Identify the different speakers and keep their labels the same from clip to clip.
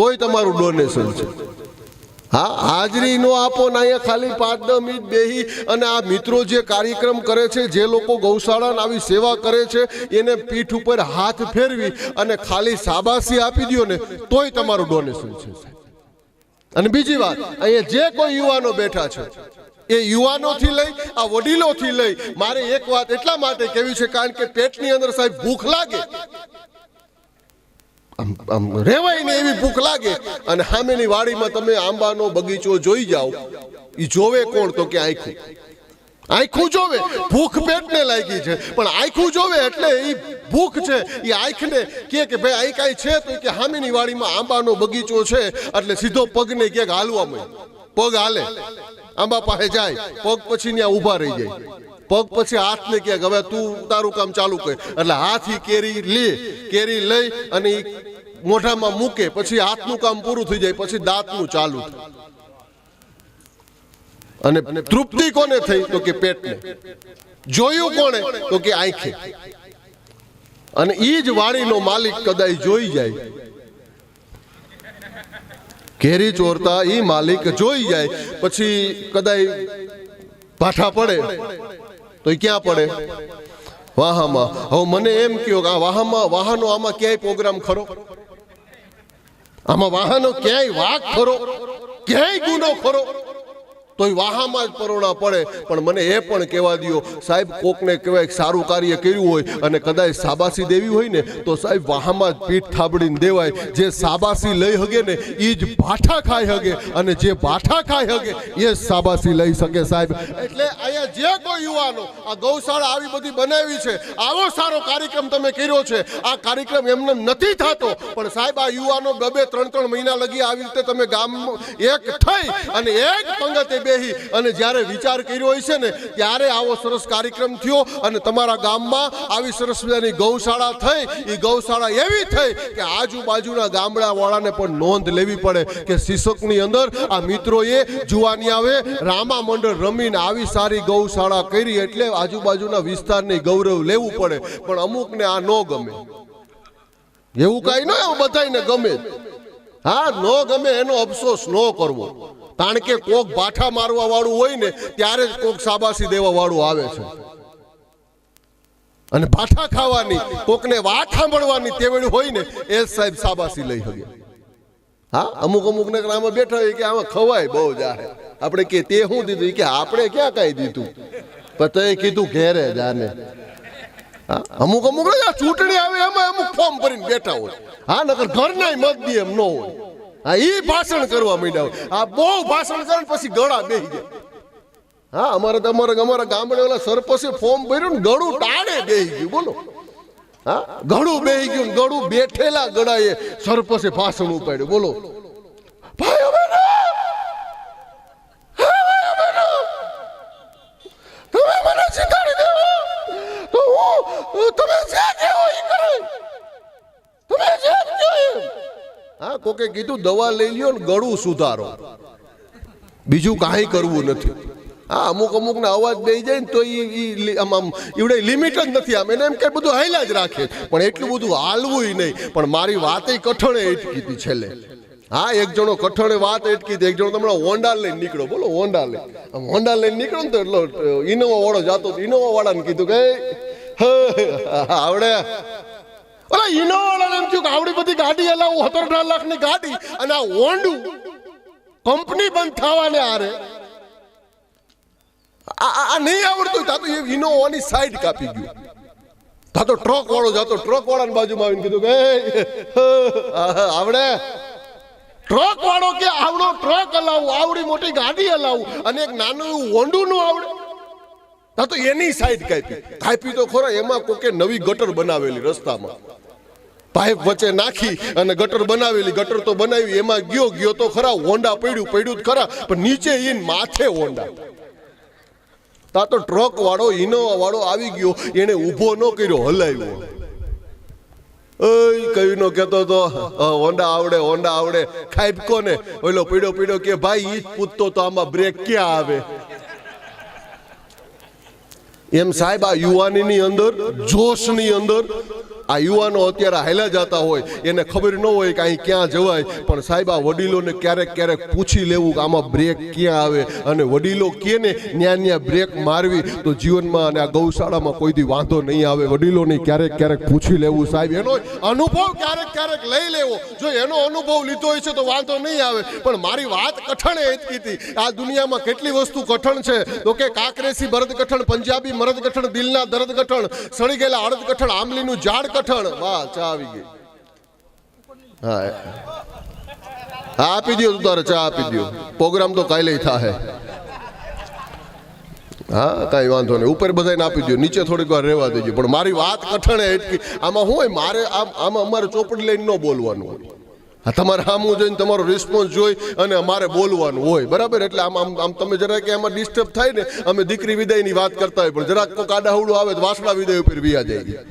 Speaker 1: તોય તમારું ડોનેશન છે. હા હાજરી નો આપો ને અહીંયા ખાલી પાંચ દસ મિનિટ બેહી અને આ મિત્રો જે કાર્યક્રમ કરે છે, જે લોકો ગૌશાળાને આવી સેવા કરે છે, એને પીઠ ઉપર હાથ ફેરવી અને ખાલી શાબાશી આપી દ્યો ને તોય તમારું ડોનેશન છે અને બીજી વાત, અહીંયા જે કોઈ યુવાનો બેઠા છે, એ યુવાનોથી લઈ, આ વડીલોથી લઈ, મારે એક વાત એટલા માટે કહેવી છે, કારણ કે પેટની અંદર સાહેબ ભૂખ લાગે. રેવાય ને એવી ભૂખ લાગે. અને સામેની વાડીમાં તમે આંબાનો બગીચો જોઈ જાઓ. એ જોવે કોણ તો કે આખું. આખું જોવે. ભૂખ પેટને લાગી છે. પણ આખું જોવે એટલે એ ભૂખ છે. એ આંખને કે કે ભાઈ અહીં કાંઈ છે તો કે હામીની વાડીમાં આંબાનો બગીચો છે. એટલે સીધો પગને ક્યાંક હાલવા માંડ્યો પગ હાલે. આંબા પાસે જાય. પગ પછી ત્યાં ઊભા રહી જાય. પગ પછી હાથને ક્યાંક, હવે તું તારું કામ ચાલુ કર. એટલે હાથ ઈ કેરી લે. કેરી લઈ અને ઈ મોઢામાં મૂકે, પછી હાથનું કામ પૂરું થઈ જાય, પછી દાંતનું ચાલુ અને તૃપ્તિ કોને થઈ? તો કે પેટને. જોયું કોને તો કે આંખે. અને એ જ વાણીનો માલિક કદાચ જોઈ જાય. ઘેરી ચોરતા એ માલિક જોઈ જાય. પછી કદાચ પાઠા પડે. તો એ ક્યાં પડે? વાહામાં. હવે મને એમ કહ્યો કે આ વાહામાં, વાહનો આમાં ક્યાંય પ્રોગ્રામ ખરો? આમાં વાહનો ક્યાંય વાઘ ખરો ક્યાંય ગુનો ખરો તો એ વાહામાં જ પરોણા પડે. પણ મને એ પણ કહેવા દ્યો, સાહેબ, કોકને કહેવાય સારું કાર્ય કર્યું હોય અને કદાચ સાબાસી દેવી હોય ને, તો સાહેબ વાહામાં જ પીઠ થાબડીને દેવાય. જે સાબાસી લઈ હગે ને એ જ ભાઠા ખાઈ હગે. અને જે ભાઠા ખાઈ હગે, એ જ સાબાસી લઈ શકે સાહેબ. એટલે અહીંયા જે કોઈ યુવાનો, આ ગૌશાળા આવી બધી બનાવી છે, આવો સારો કાર્યક્રમ તમે કર્યો છે. આ કાર્યક્રમ એમને નથી થતો. પણ સાહેબ, આ યુવાનો બે બે ત્રણ ત્રણ મહિના લગી આવી રીતે તમે ગામ એક થઈ અને એક પંગતે બેહી અને જ્યારે વિચાર કર્યો હોય છે ને, ત્યારે આવો સરસ કાર્યક્રમ થયો અને તમારા ગામમાં આવી સરસ મજાની ગૌશાળા થઈ. એ ગૌશાળા એવી થઈ કે આજુબાજુના ગામડાવાળાને પણ નોંધ લેવી પડે કે શિશકની અંદર આ મિત્રોએ જુવાની આવે, રામા મંડળ રમીને આવી સારી ગૌશાળા કરી એટલે આજુબાજુના વિસ્તારને ગૌરવ લેવું પડે. પણ અમુકને આ ન ગમે. એવું કાંઈ ન બધાને ગમે. હા, ન ગમે એનો અફસોસ ન કરવો. કારણ કે કોક બાઠા મારવા વાળું હોય ને, ત્યારે જ કોક સાબાસી દેવા વાળું આવે છે. અને પાઠા ખાવાની, કોકને વાત સાંભળવાની તેવડી હોય ને, એ સાહેબ સાબાસી લઈ શકે. હા, અમુક અમુક ને આમાં બેઠા હોય કે આમાં ખવાય બહુ જાહે. આપણે કે તે શું દીધું? કે આપણે ક્યાં કાંઈ દીધું? પણ તે કીધું ઘેરે જાને અમુક અમુક ચૂંટણી આવે, એમાં અમુક ફોર્મ ભરીને બેઠા હોય. હા નગર ઘરના મત દે એમ ન હોય. હા, ઈ ભાષણ કરવા માંડ્યા આ બહુ ભાષણ કરે પછી ગળા બેહી ગયા હા, અમારે તો અમારા અમારા ગામડે ઓલા સરપંચે ફોર્મ ભર્યું ને ગળું ટાણે બેહી ગયું, બોલો. હા, ગળું બેહી ગયું ગળું બેઠેલા ગળાએ સરપંચે ભાષણ ઉપાડ્યું, બોલો. ભાઈ અમે તમે મને હું, તમે જે કહેવો એ કરે તમે જે કહો એમ. હા કોકે કીધું દવા લઈ લ્યો ને ગળું સુધારો. બીજું કાંઈ કરવું નથી. હા અમુક અમુક ના અવાજ દઈ જાય ને તો ઈ આમ આમ એવડે લિમિટ જ નથી આમ. એને એમ કે બધું હાઈલા જ રાખે પણ એટલું બધું હાલવું નહીં. પણ મારી વાતે કઠણે અટકી હતી છેલ્લે. હા એક જણો કઠણે વાત અટકી હતી. એક જણો તમને હોન્ડા લઈને નીકળો બોલો હોન્ડા લઈને. હોન્ડા લઈને નીકળો ને તો એટલો ઇનોવા વાળો જાતો ઇનોવા વાળાને કીધું કે "હે, આવડે. ઓલા ઇનોવાળાને એમ થયું કે આવડી બધી ગાડી હલાવું સત્તર અઢાર લાખની ગાડી અને આ ઓંડું કંપની બંધ થવાને આરે. આ નહીં આવડતું. તા તો એ ઇનોવાની સાઈડ કાપી ગયું. તા તો ટ્રક વાળો જતો ટ્રક વાળાની બાજુમાં આવીને કીધું કે આવડે. ટ્રક વાળો કે, આવડો ટ્રક હલાવું આવડી મોટી ગાડી હલાવું અને એક નાનું હોન્ડું નું આવડે. તા તો એની સાઈડ કાપી. કાપી તો ખરો, એમાં કોકે નવી ગટર બનાવેલી રસ્તામાં. પાઇપ વચ્ચે નાખી અને ગટર બનાવેલી. ગટર તો બનાવી, એમાં ગયો ગયો તો ખરા હોન્ડા પડ્યું પડ્યું જ ખરા, પણ નીચે ઈન માથે હોન્ડા તા તો ટ્રક વાળો ઇનોવા વાળો આવી ગયો, એને ઊભો ન કર્યો, હલાવ્યો. ઓય કઈ નો કહેતો તો હોન્ડા આવડે હોન્ડા આવડે. ખાઈપકો ને. ઓલો પીડો પીડો કે, ભાઈ, ઈ જ પૂછતો તો આમાં બ્રેક ક્યાં આવે? એમ સાહેબ, આ યુવાનીની અંદર, જોશની અંદર આ યુવાનો અત્યારે હાલ્યા જતા હોય, એને ખબર ન હોય કે અહીં ક્યાં જવાય. પણ સાહેબ, આ વડીલોને ક્યારેક ક્યારેક પૂછી લેવું કે આમાં બ્રેક ક્યાં આવે અને વડીલો કે ને, ન્યા ન્યા બ્રેક મારવી. તો જીવનમાં અને આ ગૌશાળામાં કોઈ દી વાંધો નહીં આવે. વડીલોને ક્યારેક ક્યારેક પૂછી લેવું. સાહેબ, એનો અનુભવ ક્યારેક ક્યારેક લઈ લેવો. જો એનો અનુભવ લીધો હોય છે તો વાંધો નહીં આવે. પણ મારી વાત કઠણ એ જ કીધી. આ દુનિયામાં કેટલી વસ્તુ કઠણ છે? તો કે કાકરેસી કઠણ પંજાબી મરદ દિલના દર્દ કઠણ સડી ગયેલા અડદ કઠણ આંબલીનું ઝાડ કઠણ વાહ ચા આવી ગઈ. હા આપી દો તારે ચા, આપી દો પ્રોગ્રામ તો કાલે થાય હા, કાંઈ વાંધો નહીં. ઉપર બધાને આપી દો નીચે થોડીક વાર રહેવા દેજો. પણ મારી વાત કઠણે એટલી. આમાં હોય? મારે આમ, આમાં અમારે ચોપડી લઈને ન બોલવાનું હોય. હા, તમારે સામું જોઈને તમારો રિસ્પોન્સ જોઈ અને અમારે બોલવાનું હોય. બરાબર? એટલે આમ આમ આમ તમે જરાક એમાં ડિસ્ટર્બ થાય ને, અમે દીકરી વિદાયની વાત કરતા હોય, પણ જરાક કોઈ કાડાહુડું આવે તો વાસણા વિદાય ઉપર વિયા જાય.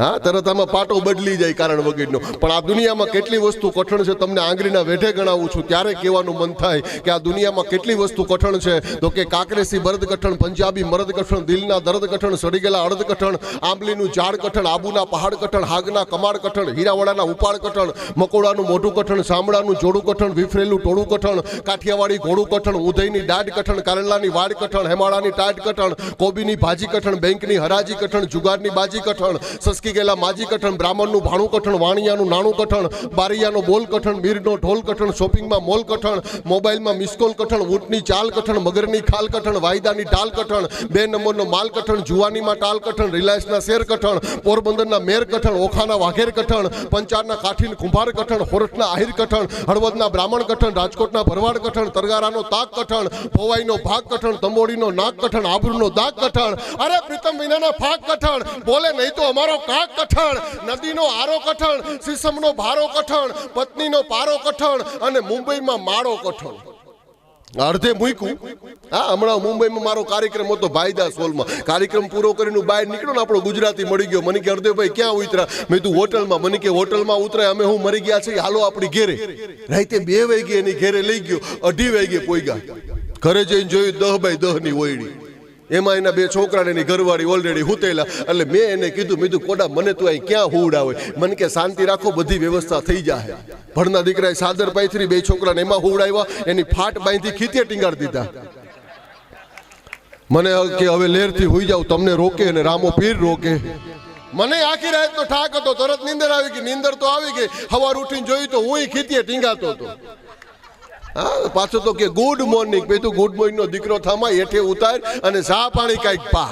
Speaker 1: હા, તરત આમાં પાટો બદલી જાય કારણ વગરનો. પણ આ દુનિયામાં કેટલી વસ્તુ કઠણ છે તમને આંગળીના વેઢે ગણાવું છું, ત્યારે કહેવાનું મન થાય કે આ દુનિયામાં કેટલી વસ્તુ કઠણ છે. તો કે કાકરેસી બરદ કઠણ, પંજાબી મરદ કઠણ, દિલના દર્દ કઠણ, સડી ગયેલા અડદ કઠણ, આંબલીનું ઝાડ કઠણ, આબુના પહાડ કઠણ, હાગના કમાડ કઠણ, હીરાવાડાના ઉપાડ કઠણ, મકોડાનું મોઢું કઠણ, સામડાનું જોડું કઠણ, વિફરેલું ટોળું કઠણ, કાઠિયાવાડી ઘોડું કઠણ, ઉધઈની દાઢ કઠણ, કારેલાની વાડ કઠણ, હેમાળાની ટાટ કઠણ, કોબીની ભાજી કઠણ, બેંકની હરાજી કઠણ, જુગારની બાજી કઠણ, સસકી ગયેલા માજી કઠણ, બ્રાહ્મણનું ભાણું કઠણ, વાણિયાનું નાણું કઠણ, બારિયાનો બોલ કઠણ મીરનો ઢોલ કઠણ, શોપિંગમાં મોલ કઠણ, મોબાઈલમાં મિસકોલ કઠણ, ઊંટની ચાલ કઠણ, મગરની ખાલ કઠણ, વાયદાની ટાલ કઠણ, બે નંબરનો માલ કઠણ, જુવાનીમાં ટાલ કઠણ, રિલાયન્સના શેર કઠણ, પોરબંદરના મેર કઠણ, ઓખાના વાઘેર કઠણ, પંચારના કાઠીન કુંભાર કઠણ, હોરઠના આહિર કઠણ, હળવદના બ્રાહ્મણ કઠણ, રાજકોટના ભરવાડ કઠણ, તરગારાનો તાક કઠણ, ભોવાઈનો ભાગ કઠણ, તંબોડીનો નાક કઠણ, આબરૂનો દાગ કઠણ. અરે પ્રીતમ વિનાના ભાગ કઠણ. બોલે નહીં તો અમારો કાક કઠણ, નદીનો આરો કઠણ સિસમનો ભારો કઠણ, પત્નીનો પારો કઠણ અને મુંબઈમાં માળો કઠણ. અડધે મૂક્યું. હા, હમણાં મુંબઈમાં મારો કાર્યક્રમ હતો ભાઈદાસ હોલમાં. કાર્યક્રમ પૂરો કરીને બહાર નીકળ્યો ને, આપણો ગુજરાતી મળી ગયો. મને કે અર્ધેભાઈ ક્યાં ઉતર્યા? મેં તું હોટલમાં. મને કે, હોટલમાં ઉતરાય, અમે હું મરી ગયા છે હાલો, આપણી ઘેરે. રાતે બે વાગે એની ઘેરે લઈ ગયો. અઢી વાગે પોઈગા ઘરે જઈને જોયું, દહ બાય દહની ઓયડી. એમાં એના બે છોકરાને એની ઘરવાળી ઓલરેડી હુતેલા. એટલે મેં એને કીધું મીધું કોડા, મને તું અહીં ક્યાં હુવડાવે? મને કે શાંતિ રાખો, બધી વ્યવસ્થા થઈ જાય ભણના દીકરાએ સાદર પાથરી બે છોકરાને એમાં હુવડાવ્યા, એની ફાટ બાંધી ખીતે ટીંગાડી દીધા. મને કે હવે લેરથી હોઈ જાવ તમને રોકે અને રામો પીર રોકે. મને આખી રાત તો ઠાક હતો, તરત નીંદર આવી ગઈ, નીંદર તો આવી ગઈ. હવાર ઉઠીને જોયું તો હું ખીતીએ ટીંગાતો હતો. હા, પાછો તો કે ગુડ મોર્નિંગ તું ગુડ મોર્નિંગ નો દીકરો થામા હેઠે ઉતાર અને સા પાણી કાંઈક પા.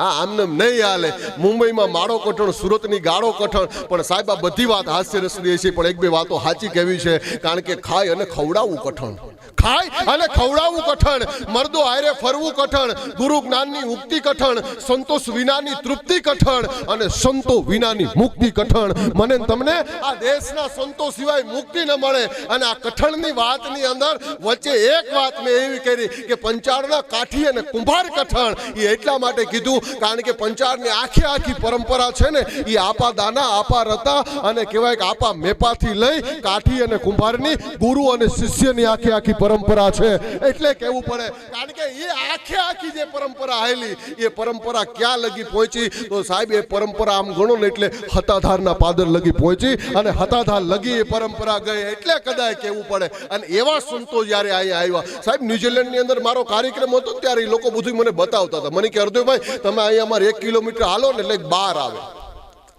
Speaker 1: હા આમને નહીં હાલે. મુંબઈમાં માળો કઠણ, સુરતની ગાળો કઠણ. પણ સાહેબ, આ બધી વાત હાસ્ય રસની છે, પણ એક બે વાતો સાચી કહેવી છે? કારણ કે ખાય અને ખવડાવવું કઠણ. ખાય અને ખવડાવવું કઠણ. મર્દો આયરે ફરવું કઠણ. ગુરુ જ્ઞાનની મુક્તિ કઠણ. સંતોષ વિનાની તૃપ્તિ કઠણ. અને સંતો વિનાની મુક્તિ કઠણ. મને તમને આ દેશના સંતો સિવાય મુક્તિ ન મળે. અને આ કઠણની વાતની અંદર વચ્ચે એક વાત મેં એવી કરી કે પંચાળના કાઠી અને કુંભાર કઠણ. એ એટલા માટે કીધું કારણ કે પંચાળની આખી આખી પરંપરા છે ને એ આપા દાના, આપા રતા અને કહેવાય કે આપા મેપાથી લઈ કાઠી અને કુંભારની, ગુરુ અને શિષ્યની આખી આખી પરંપરા છે. એટલે કહેવું પડે, કારણ કે એ આખે આખી જે પરંપરા આવેલી એ પરંપરા ક્યાં લગી પહોંચી? તો સાહેબ, એ પરંપરા આમ ગણો ને એટલે હતાધારના પાદર લગી પહોંચી અને હતાધાર લગી એ પરંપરા ગઈ. એટલે કદાચ કહેવું પડે. અને એવા સંતો જ્યારે અહીંયા આવ્યા, સાહેબ, ન્યુઝીલેન્ડની અંદર મારો કાર્યક્રમ હતો ત્યારે એ લોકો બધું મને બતાવતા હતા. મને કે અર્ધુભાઈ તમે અહીંયા અમારે એક કિલોમીટર હાલો ને એટલે બાર આવે.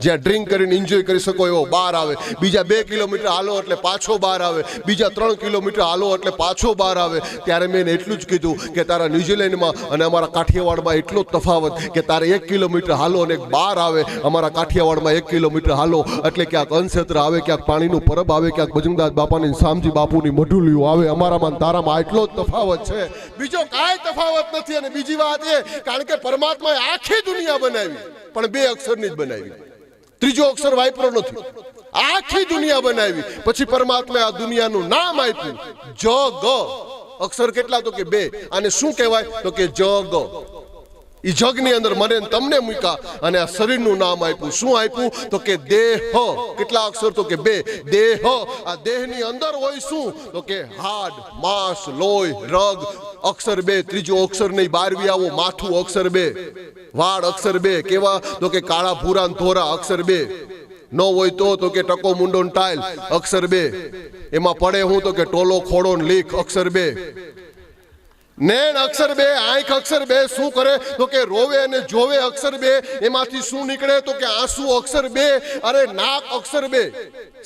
Speaker 1: જ્યાં ડ્રિંક કરીને એન્જોય કરી શકો એવો બહાર આવે. બીજા બે કિલોમીટર હાલો એટલે પાછો બહાર આવે. બીજા ત્રણ કિલોમીટર હાલો એટલે પાછો બહાર આવે. ત્યારે મેં એને એટલું જ કીધું કે તારા ન્યુઝીલેન્ડમાં અને અમારા કાઠિયાવાડમાં એટલો તફાવત કે તારે એક કિલોમીટર હાલો અને એક બહાર આવે. અમારા કાઠિયાવાડમાં એક કિલોમીટર હાલો એટલે ક્યાંક અંશેત્ર આવે, ક્યાંક પાણીનું પરબ આવે, ક્યાંક ભજનદાસ બાપાની શામજી બાપુની મઢુલિયું આવે. અમારામાં તારામાં એટલો જ તફાવત છે. બીજો કાંઈ તફાવત નથી અને બીજી વાત એ, કારણ કે પરમાત્માએ આખી દુનિયા બનાવી, પણ બે અક્ષરની જ બનાવી. ત્રીજો અક્ષર વાપરો નથી. આખી દુનિયા બનાવી. પછી પરમાત્માએ આ દુનિયાનું નામ આપ્યું. જ ગ અક્ષર કેટલા તો કે બે. અને શું કહેવાય? તો કે જ ગ ઈ જગની અંદર મને તમને મૂક્યા અને આ શરીરનું નામ આપ્યું. શું આપ્યું? તો કે દેહ. કેટલા અક્ષર તો કે બે? દેહ. આ દેહની અંદર હોય શું? તો કે હાડ, માંસ, લોહી, રગ અક્ષર બે, ત્રીજો અક્ષર નહીં, બારવી આવો માથું અક્ષર બે. વાળ અક્ષર બે, કેવા? તો કે કાળા ભૂરા ધોરા અક્ષર બે. ન હોય તો તો કે ટકો મુંડો ટાઇલ અક્ષર બે. એમાં પડે હું તો કે ટોલો ખોડો લીખ અક્ષર બે. નેણ અક્ષર બે, આંખ અક્ષર બે, શું કરે? તો કે રોવે અને જોવે અક્ષર બે, એમાંથી શું નીકળે? તો કે આંસુ અક્ષર બે, અરે નાક અક્ષર બે.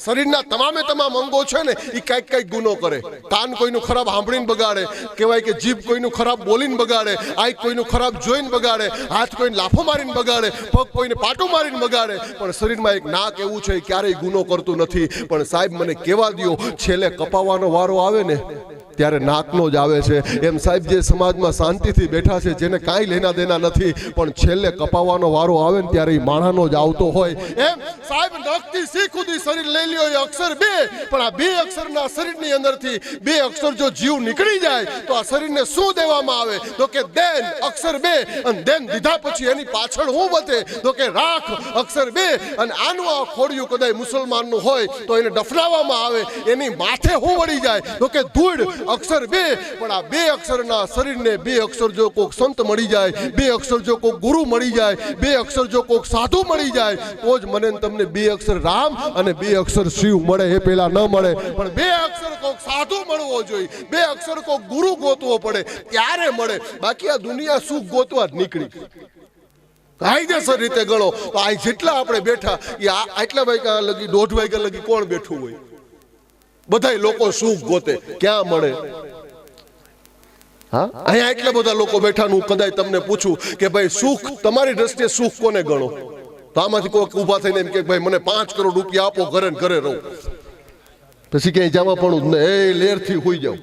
Speaker 1: શરીરના તમામે તમામ અંગો છે ને એ કંઈક કંઈક ગુનો કરે. કાન કોઈનું ખરાબ સાંભળીને બગાડે. કહેવાય કે જીભ કોઈનું ખરાબ બોલીને બગાડે. આંખ કોઈનું ખરાબ જોઈને બગાડે. હાથ કોઈને લાફો મારીને બગાડે. પગ કોઈને પાટો મારીને બગાડે. પણ શરીરમાં એક નાક એવું છે ક્યારેય ગુનો કરતું નથી. પણ સાહેબ, મને કહેવા દ્યો, છેલ્લે કપાવવાનો વારો આવે ને, ત્યારે નાકનો જ આવે છે. એમ સાહેબ જે સમાજમાં શાંતિથી બેઠા છે, જેને કાંઈ લેના દેના નથી, પણ છેલ્લે કપાવવાનો વારો આવે ને ત્યારે માણાનો જ આવતો હોય. એમ સાહેબ નખથી સી શરીર લઈ લ્યો એ અક્ષર બે, પણ આ બે અક્ષરના શરીરની અંદરથી બે અક્ષર જો જીવ નીકળી જાય, તો આ શરીરને શું દેવામાં આવે? તો કે દેન અક્ષર બે, અને દેન દીધા પછી એની પાછળ હું વધે? તો કે રાખ અક્ષર બે, અને આનું આ ખોડિયું કદાચ મુસલમાનનું હોય, તો એને દફનાવવામાં આવે, એની માથે હું વળી જાય. તો કે ધૂળ અક્ષર બે, પણ આ બે અક્ષરના શરીરને બે અક્ષર જો કોઈક સંત મળી જાય, બે અક્ષર જો કોઈક ગુરુ મળી જાય, બે અક્ષર જો કોઈક સાધુ મળી જાય, તો જ મને તમને બે અક્ષર રામ અને બે અક્ષર શિવ મળે, એ પેલા ન મળે. પણ બે અક્ષર કોઈક સાધુ મળવો જોઈએ, બે અક્ષર કોઈક ગુરુ ગોતવો પડે, ત્યારે મળે. બાકી આ દુનિયા સુખ ગોતવા જ નીકળી. કાયદેસર રીતે ગણો, તો આ જેટલા આપણે બેઠા, એ આટલા વાગ્યા લગી, દોઢ વાગ્યા લગી કોણ બેઠું હોય? બધાય લોકો સુખ ગોતે, ક્યાં મળે? હા? અહીંયા એટલા બધા લોકો બેઠા હું કદાચ તમને પૂછું કે ભાઈ સુખ, તમારી દ્રષ્ટિએ સુખ કોને ગણો? તો આમાંથી કોઈક ઊભા થઈને એમ કે ભાઈ મને પાંચ કરોડ રૂપિયા આપો, ઘરે ઘરે રહું. પછી ક્યાંય જવા પણ એ લેરથી હોઈ જાવ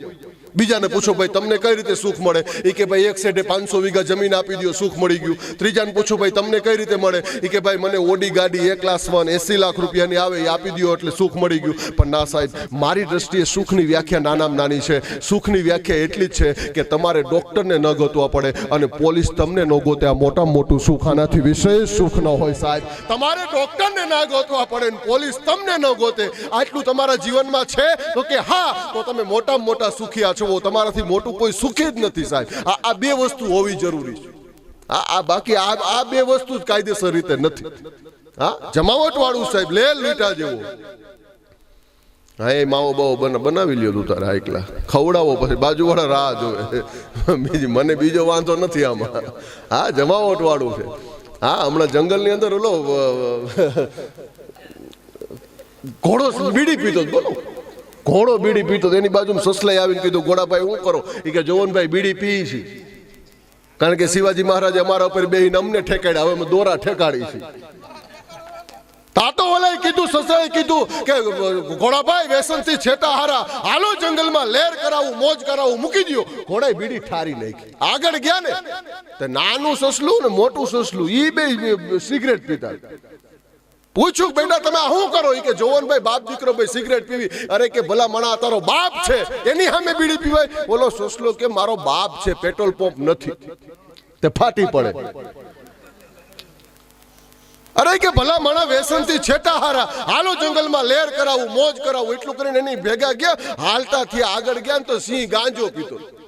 Speaker 1: બીજાને પૂછો, ભાઈ, તમને કઈ રીતે સુખ મળે? એ કે, ભાઈ, એક સેટે પાંચસો વીઘા જમીન આપી દો સુખ મળી ગયું. ત્રીજાને પૂછો, ભાઈ, તમને કઈ રીતે મળે? એ કે, ભાઈ, મને ઓડી ગાડી એક ક્લાસ વન, એસી લાખ રૂપિયાની આવે એ આપી દો એટલે સુખ મળી ગયું. પણ ના, સાહેબ, મારી દ્રષ્ટિએ સુખની વ્યાખ્યા નાનામાં નાની છે. સુખની વ્યાખ્યા એટલી જ છે કે તમારે ડૉક્ટરને ન ગોતવા પડે અને પોલીસ તમને ન ગોતે. આ મોટામાં મોટું સુખ આનાથી વિશેષ સુખ ન હોય, સાહેબ. તમારે ડૉક્ટરને ના ગોતવા પડે પોલીસ તમને ન ગોતે. આટલું તમારા જીવનમાં છે? તો કે હા, તો તમે મોટામાં મોટા સુખિયા છો. તમારાથી મોટું કોઈ સુખી જ નથી સાહેબ. આ બે વસ્તુ હોવી જરૂરી છે. આ બાકી આ આ બે વસ્તુ જ કાયદેસર રીતે નથી. હા જમાવટ વાળું સાહેબ, લે લીટા જેવો. હા, એ માવો બાવો બનાવી લ્યો તું તારા એકલા. ખવડાવો પછી, બાજુવાળા રાહ જોવે. બીજી મને બીજો વાંધો નથી આમાં. હા જમાવટ વાળું છે. હા, હમણાં જંગલની અંદર ઓલો ઘોડો બીડી પીતો બોલો. ઘોડો બીડી પીતો એની બાજુમાં સસલાઈ આવીને કીધું ઘોડાભાઈ શું કરો? એ કે, જોવનભાઈ બીડી પી છે. કારણ કે શિવાજી મહારાજ અમારા ઉપર બે અમને ઠેકાડ્યા, હવે અમે દોરા ઠેકાડી છે. તાતો ઓલાએ કીધું સસરાએ કીધું કે ઘોડાભાઈ વ્યસનથી છેટા હારા. હાલો જંગલમાં લેર કરાવું, મોજ કરાવું, મૂકી દ્યો. ઘોડાએ બીડી ઠારી નાખી. આગળ ગયા ને, તો નાનું સસલું ને મોટું સસલું, ઈ બે સિગરેટ પીતા પૂછ્યું બેટા, તમે શું કરો? કે જોવનભાઈ, બાપ દીકરો ભાઈ સિગરેટ પીવી. અરે કે ભલા મણા, તારો બાપ છે. એની સામે બીડી પીવાય. બોલો સોસલો કે મારો બાપ છે, પેટ્રોલ પંપ નથી. તે ફાટી પડે. અરે કે ભલા મણા, વ્યસનથી છેટા હારા. હાલો જંગલમાં લેર કરાવું, મોજ કરાવું, એટલું કરીને એની ભેગા ગયા. હાલતા થી આગળ ગયા તો સિંહ ગાંજો પીતો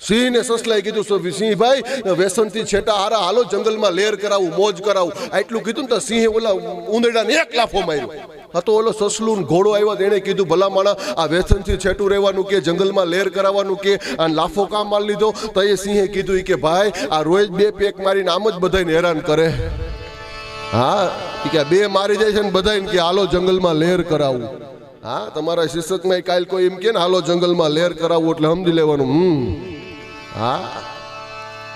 Speaker 1: સિંહ ને સસલાએ કીધું "સો સિંહભાઈ વ્યસનથી છેટા હારા, હાલો જંગલમાં લેર કરાવું, મોજ કરાવું. આટલું કીધું ને તો સિંહે ઓલા ઉંદરડાને એક લાફો માર્યો. હા તો ઓલો સસલું ઘોડો આવ્યો તો એણે કીધું, ભલા માણા, આ વ્યસનથી છેટું રહેવાનું કે, જંગલમાં લેર કરાવવાનું કે, આ લાફો કામ મારી લીધો? તો એ સિંહે કીધું કે ભાઈ, આ રોજ બે પેક મારીને આમ જ બધાને હેરાન કરે. હા કે બે મારી જાય છે ને બધાને કે, હાલો જંગલમાં લેર કરાવું. હા, તમારા શિક્ષકમાં કાલ કોઈ એમ કે ને, હાલો જંગલમાં લેર કરાવવું એટલે સમજી લેવાનું. હમ. હા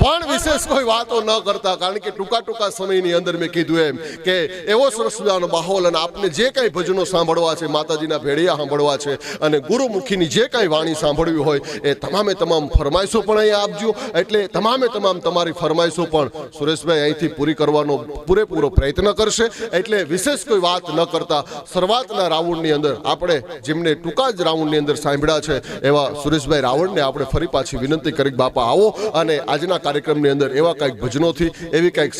Speaker 1: પણ વિશેષ કોઈ વાતો ન કરતા, કારણ કે ટૂંકા ટૂંકા સમયની અંદર મેં કીધું એમ કે એવો સરસ મજાનો માહોલ અને આપને જે કાંઈ ભજનો સાંભળવા છે, માતાજીના ભેડિયા સાંભળવા છે અને ગુરુમુખીની જે કાંઈ વાણી સાંભળવી હોય એ તમામે તમામ ફરમાઈશો પણ અહીંયા આપજો. એટલે તમામે તમામ તમારી ફરમાઈશો પણ સુરેશભાઈ અહીંથી પૂરી કરવાનો પૂરેપૂરો પ્રયત્ન કરશે. એટલે વિશેષ કોઈ વાત ન કરતા, શરૂઆતના રાઉન્ડની અંદર આપણે જેમને ટૂંકા જ રાઉન્ડની અંદર સાંભળ્યા છે એવા સુરેશભાઈ રાવણને આપણે ફરી પાછી વિનંતી કરી બાપા, આવો અને આજના કાર્યક્રમની અંદર એવા કંઈક ભજનોથી એવી કંઈક